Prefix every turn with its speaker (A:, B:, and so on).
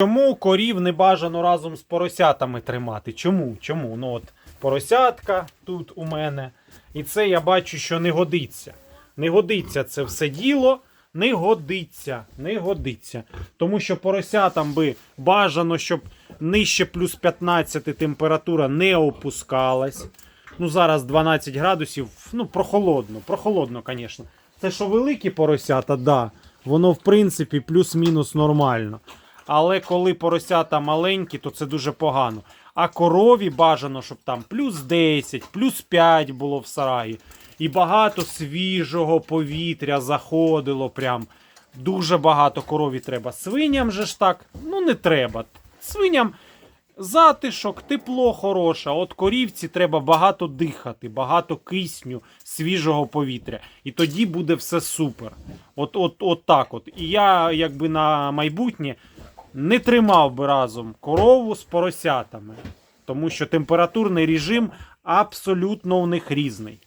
A: Чому корів не бажано разом з поросятами тримати? Чому? Чому? Ну от поросятка тут у мене. І це я бачу, що не годиться. Не годиться це все діло. Не годиться, не годиться. Тому що поросятам би бажано, щоб нижче плюс 15 температура не опускалась. Ну, зараз 12 градусів, ну, прохолодно, прохолодно, звісно. Це що великі поросята, да, воно в принципі плюс-мінус нормально. Але коли поросята маленькі, то це дуже погано. А корові бажано, щоб там плюс 10, плюс 5 було в сараї. І багато свіжого повітря заходило прям. Дуже багато корові треба. Свиням же ж так, ну не треба. Свиням затишок, тепло хороше. От корівці треба багато дихати, багато кисню, свіжого повітря. І тоді буде все супер. От, от, от так от. І я, якби на майбутнє, не тримав би разом корову з поросятами. Тому що температурний режим абсолютно у них різний.